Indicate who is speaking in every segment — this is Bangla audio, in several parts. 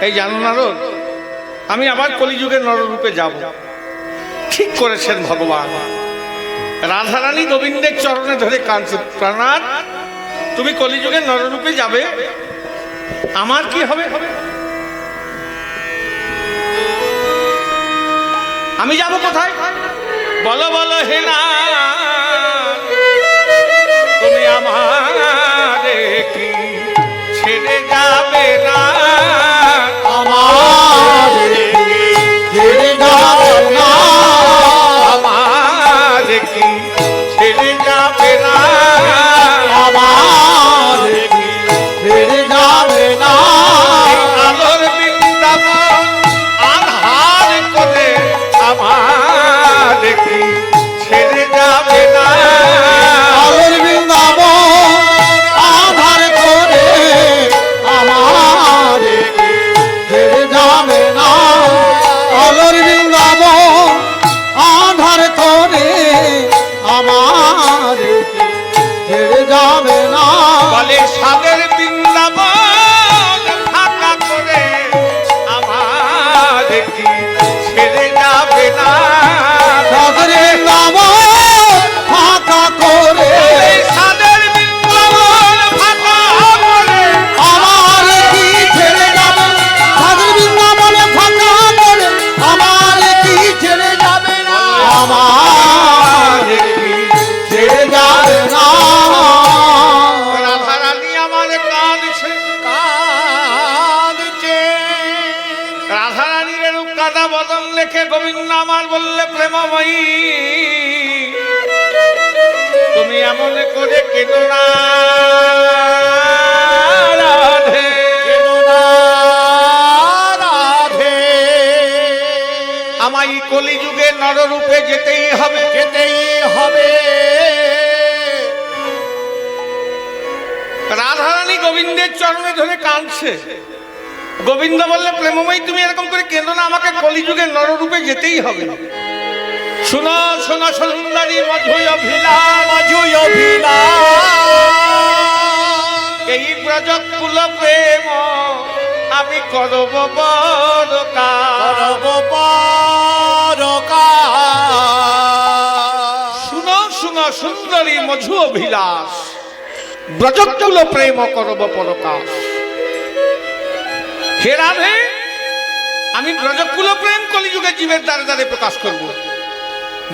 Speaker 1: এই জানো না রোজ? আমি আবার কলিযুগের নররূপে যাব। ঠিক করেছেন ভগবান। রাধারানী গোবিন্দের চরণে ধরে কাঁদছে প্রাণাত তুমি কলিযুগের নররূপে যাবে? আমার কি হবে? আমি যাব কোথায়? বলো বলো, হে না তুমি আমার ছেড়ে যাবে না? করে কেন না? কলিযুগে নররূপে যেতেই হবে।
Speaker 2: যেতেই হবে।
Speaker 1: রাধারানী গোবিন্দের চরণে ধরে কাঁদছে। গোবিন্দ বললে, প্রেমময়ী, তুমি এরকম করে কেন আমাকে কলিযুগে নররূপে যেতেই হবে। শোনো শোনো সুন্দরী মধুয় অভিলাষ।
Speaker 2: মজুয় অভিলাষ।
Speaker 1: এই ব্রজকুল প্রেম আমি করব বড় কাজ।
Speaker 2: করব পরকাশ।
Speaker 1: শুনো শুনো সুন্দরী মধু অভিলাষ। ব্রজকুল প্রেম করব পরকাশ হে রাধে আমি ব্রজকুল প্রেম কলিযুগে জীবের দ্বারে দ্বারে প্রকাশ করব।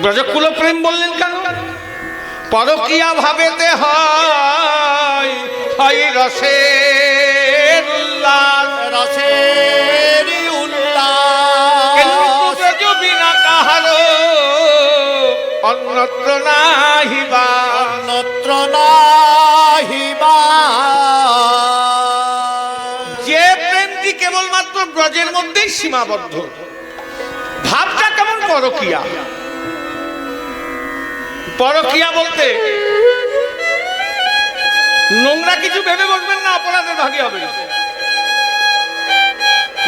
Speaker 1: ব্রজকুল প্রেম বললেন কেন? পরকিয়া ভাবেতে হয় হয় রসের উল্লাস।
Speaker 2: রসের উল্লাস।
Speaker 1: বিনা কাহারো অন্যত্র নাহিবা
Speaker 2: অন্যত্র নাহিবা
Speaker 1: যে প্রেমটি কেবলমাত্র ব্রজের মধ্যেই সীমাবদ্ধ। ভাবটা কেমন পরকিয়া? পরকিয়া বলতে। নোংরা কিছু ভেবে বসবেন না অপরাধের ভাগে হবে।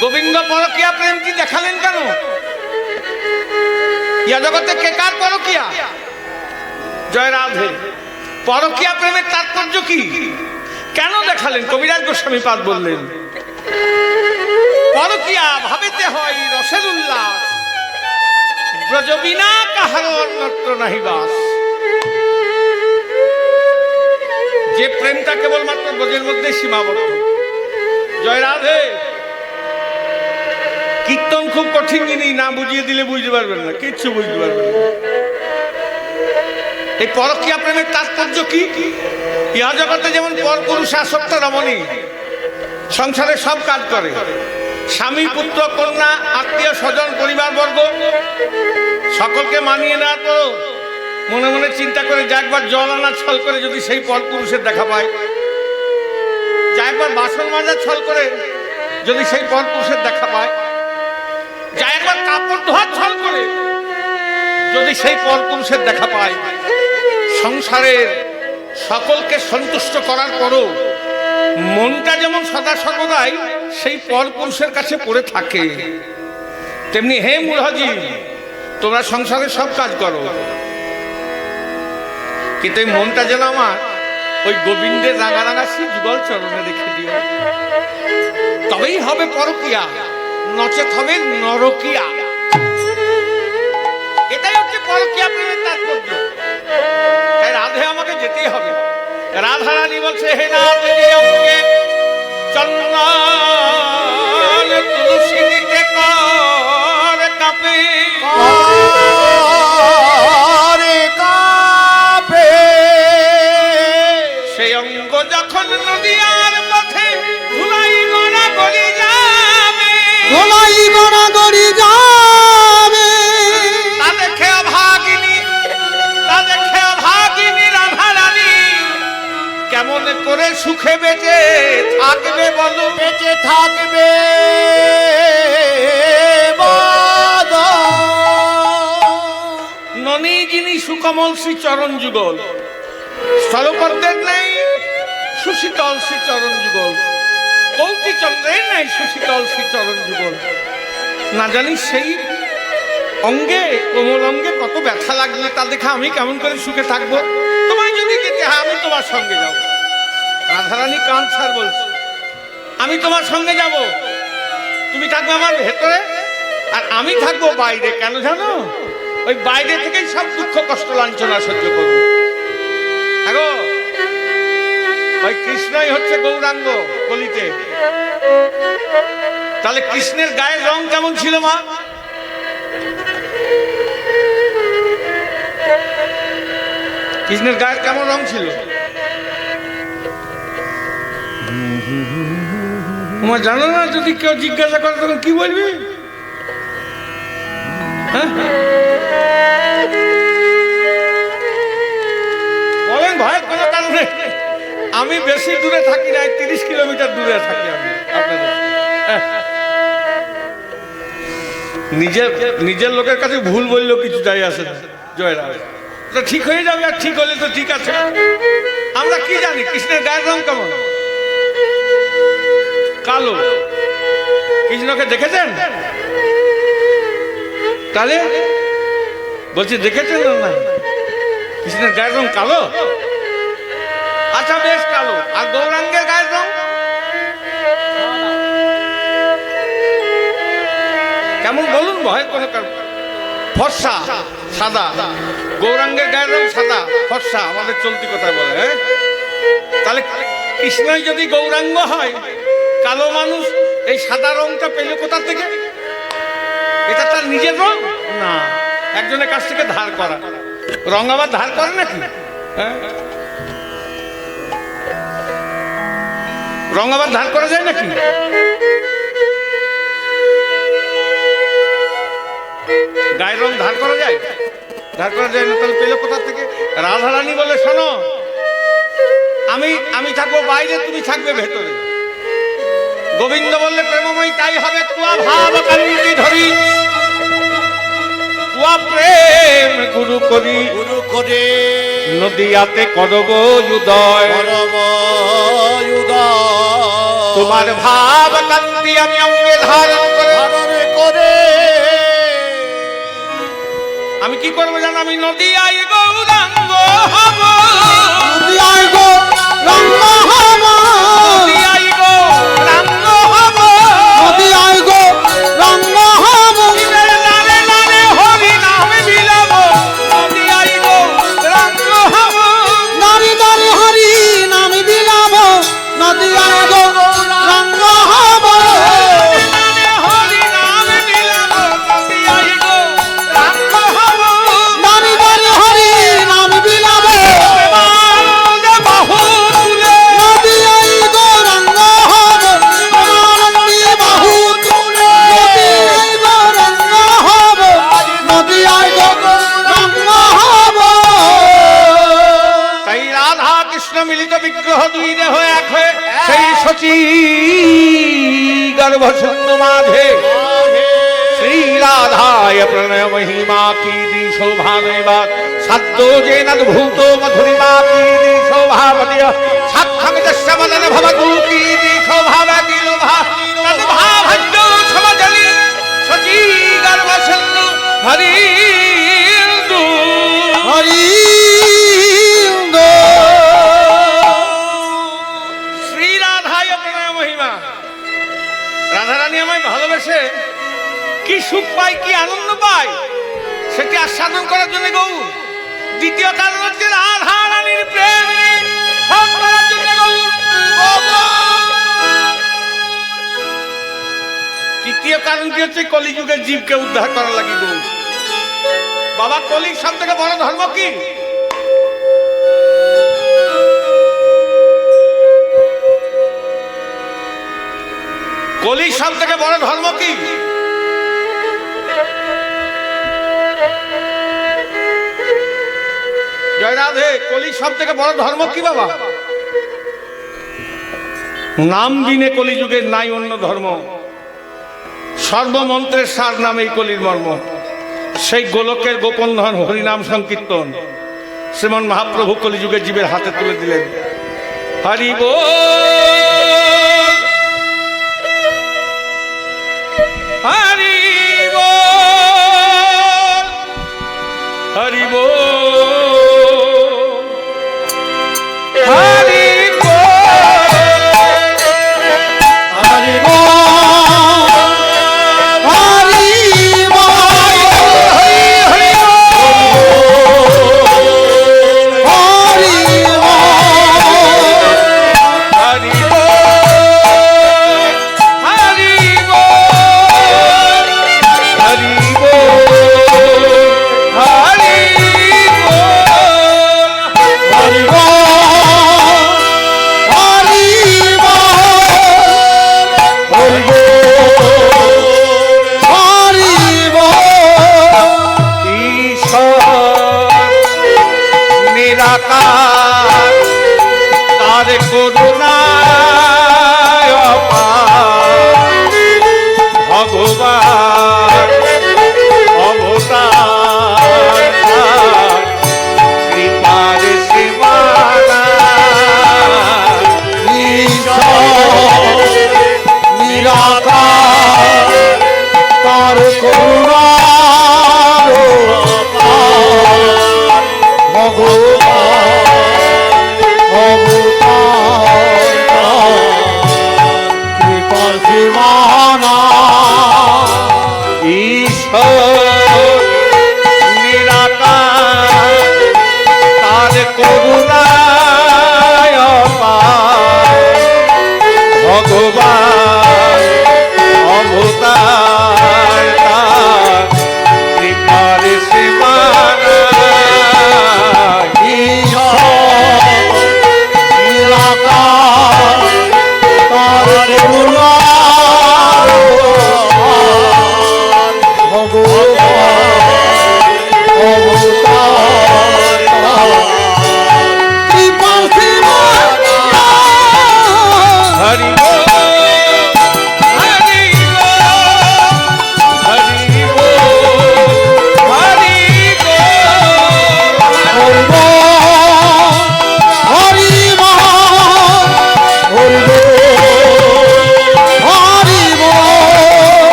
Speaker 1: গোবিন্দ পরকিয়া প্রেমটি দেখালেন কেন? ইয়া জগতে কে কার পরকিয়া? জয় রাধে। পরকিয়া প্রেমের তাৎপর্য কি? কেন দেখালেন? কবিরাজ গোস্বামী পাদ বললেন। পরকিয়া ভাবিতে হয় রসের উল্লাস। ব্রজ বিনা কাহার অন্যত্র নাহি বাস। যে প্রেমটা কেবলমাত্র ব্রজের মধ্যে সীমাবদ্ধ। জয় রাধে। কীর্তন খুব কঠিন জিনিস, না বুঝিয়ে দিলে বুঝতে পারবেন না, কিচ্ছু বুঝতে পারবেন না। এই পরকীয়া প্রেমের তাৎপর্য কি? ইহা জগতে যেমন পর পুরুষ আসক্ত রমণী, সংসারে সব কাজ করে। স্বামী, পুত্র, কন্যা, আত্মীয়, স্বজন পরিবার বর্গ সকলকে মানিয়ে না তো মনে মনে চিন্তা করে যা একবার জল আনা ছল করে যদি সেই পর পুরুষের দেখা পায়। যা একবার বাসন মাজা ছল করে যদি সেই পর পুরুষের দেখা পায়। যা একবার কাপড় ধোয়া ছল করে যদি সেই পর পুরুষের দেখা পায়। সংসারের সকলকে সন্তুষ্ট করার পরও মনটা যেমন সদা সর্বদাই সেই পর পুরুষের কাছে পড়ে থাকে। তেমনি হে মুরহাজি তোমরা সংসারের সব কাজ করো। কিন্তু এই মনটা যেন আমার ওই গোবিন্দের রাঙা রাঙা শ্রী যুগল চরণে দেখে দিও। তবেই হবে পরকিয়া, নচেত হবে নরকিয়া। এটাই হচ্ছে পরকিয়া প্রেমের তাৎপর্য। তাই রাধে আমাকে যেতেই হবে। রাধা রানী বলছে, হে না না জানি সেই অঙ্গে কোমল অঙ্গে কত ব্যথা লাগলে তা দেখে আমি কেমন করে সুখে থাকব? তোমায় যদি যেতে হয় আমি তোমার সঙ্গে যাব। রাধারানী কান স্যার বলছি আমি তোমার সঙ্গে যাব। তুমি থাকবে আমার ভেতরে আর আমি থাকব বাইরে। কেন জানো? ওই বাইরে থেকেই সব দুঃখ কষ্ট লাঞ্ছনা সহ্য করব। গো, ওই কৃষ্ণই হচ্ছে গৌরাঙ্গ কলিতে। তাহলে কৃষ্ণের গায়ের রং কেমন ছিল, মা? কৃষ্ণের গায়ের কেমন রং ছিল? তোমার জানো না, যদি কেউ জিজ্ঞাসা করে, তখন কি বলবি? হ্যাঁ? বলেন ভয় কোনো কারণে আমি বেশি দূরে থাকি না তিরিশ কিলোমিটার দূরে থাকি। নিজের নিজের লোকের কাছে ভুল বললেও কিছু যাই আসে না। ঠিক হয়ে যাবে আর ঠিক হলে তো ঠিক আছে। আমরা কি জানি? কৃষ্ণের গায়ের রং কেমন? কালো। কৃষ্ণকে দেখেছেন? তাহলে বলছি, দেখেছেন না? কৃষ্ণের গায়ের রং কালো? আচ্ছা বেশ কালো। আর ভয় কোনো ফর্সা, সাদা। গৌরাঙ্গের গায়ের রং সাদা। ফর্সা, আমাদের চলতি কথা বলে হ্যাঁ? তাহলে কৃষ্ণই যদি গৌরাঙ্গ হয়, কালো মানুষ এই সাদা রংটা পেল কোথা থেকে? এটা তার নিজের রং? না, একজনের কাছ থেকে ধার করা। রং আবার ধার করে নাকি? হ্যাঁ? রং আবার ধার করা যায় নাকি? গায়ের রং ধার করা যায়? ধার করা যায় না তাহলে পেলে কোথা থেকে? রাধারানী বলে শোনো আমি আমি থাকব বাইরে তুমি থাকবে ভেতরে। গোবিন্দ বললে প্রেমময় তাই হবে তুয়া ভাব কান্তি ধরি। তুয়া প্রেম গুরু করি।
Speaker 2: গুরু করে।
Speaker 1: নদিয়াতে করব উদয়।
Speaker 2: পরব
Speaker 1: তোমার ভাব কান্তি আমি অঙ্গে ধারণে আমি কি করব জানো? আমি
Speaker 2: নদী
Speaker 1: আই গৌরাঙ্গ হব। নদী আই গৌরাঙ্গ হব। सद्दोजेन भूतो मधुरिमा कीर्ति सौभावतीय सत्खं तस्य मदन भवतु कीर्ति सौभावती लोभा तद्भावज्जो समजलि सची गर्वसन्नु हरि हरि রাধারানী
Speaker 2: আমায়
Speaker 1: ভালোবেসে কি সুখ পায় কি আনন্দ পায় সেটি আস্বাদন করার জন্য গৌর দ্বিতীয় কারণ হচ্ছে রাধা রানীর প্রেম তৃতীয় কারণটি হচ্ছে? কলিযুগের জীবকে উদ্ধার করার লাগে গৌর। বাবা, কলির সব থেকে বড় ধর্ম কি? কলির সব থেকে বড় ধর্ম কি? জয় রাধে কলির সব থেকে বড় ধর্ম কি বাবা? নাম দিনে কলিযুগের নাই অন্য ধর্ম। সর্বমন্ত্রের সার নাম এই কলির মর্ম। সেই গোলকের গোপন ধন হরিনাম সংকীর্তন। শ্রীমন মহাপ্রভু কলিযুগে জীবের হাতে তুলে দিলেন। হরি হরি হরি বল।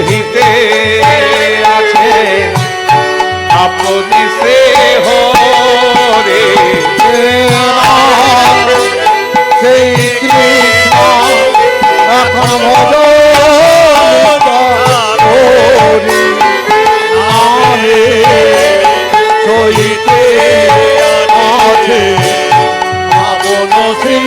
Speaker 2: সহিতে আছে। আপনি সে হরে।
Speaker 1: সেই কৃষ্ণ আছে। আপন শ্রী